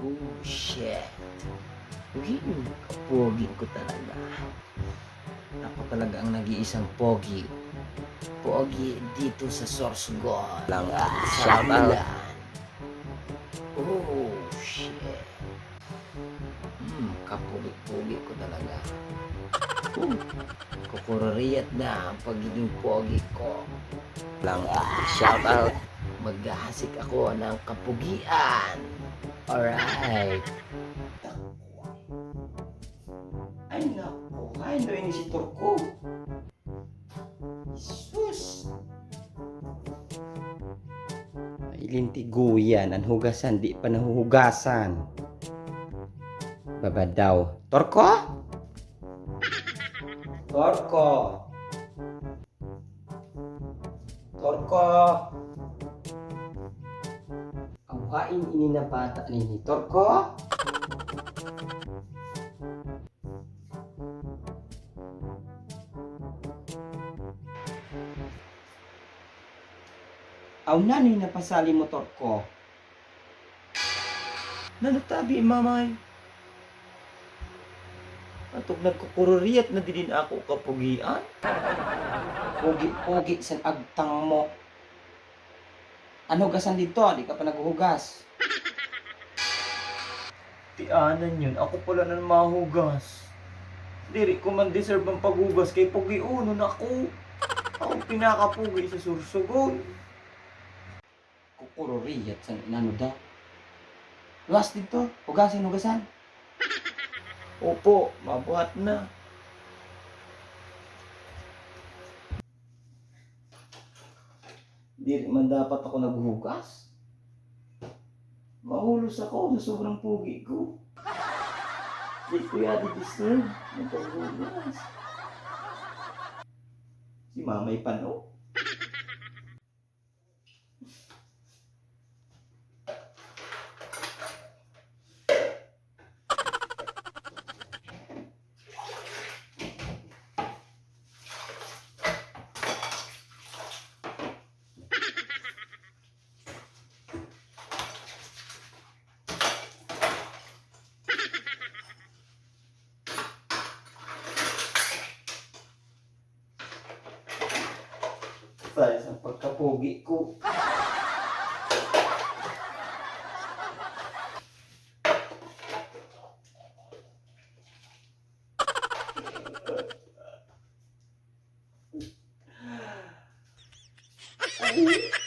Oh, shit. Uy, kapogi ko talaga. Ako talaga ang nag-iisang pogi. Pogi dito sa Sorsogon. Lang shout out. Oh, shit. Hmm, kapogi-pogi ko talaga. Uh, kukurariyat na ang pagiging pogi ko. Lang Shout out. Maghahasik ako ng kapugian. Alright. Ay nako, ay no ini si Turko. Jesus. Ilintiguyan, ang hugasan, di pa nahuhugasan. Babadaw. Torko? Torko. Torko. Awain ini na bata nini. Torko? Aw na ni napasali motor ko. Nanutabi mamay. Atog nagkukururiyat na din ako kapugian. Pogi-pogi sa agtang mo. Ano gasan dito? Di ka pa naghuhugas. Tianan yun, ako pala na mahugas. Diri ko man deserve ang paghugas kay Pugi Uno na ako. Ako pinakapugi sa sursugon. Kukururiyat sa inano daw. Luwas dito. Hugasin, hugasan. Opo, mabuhat na. Di man dapat ako naghugas. Mahulos ako sa sobrang pugi ko. Di ko yadi deserve ng paghugas. Si mamay pano. Sa isang pagkapugi ko. Thank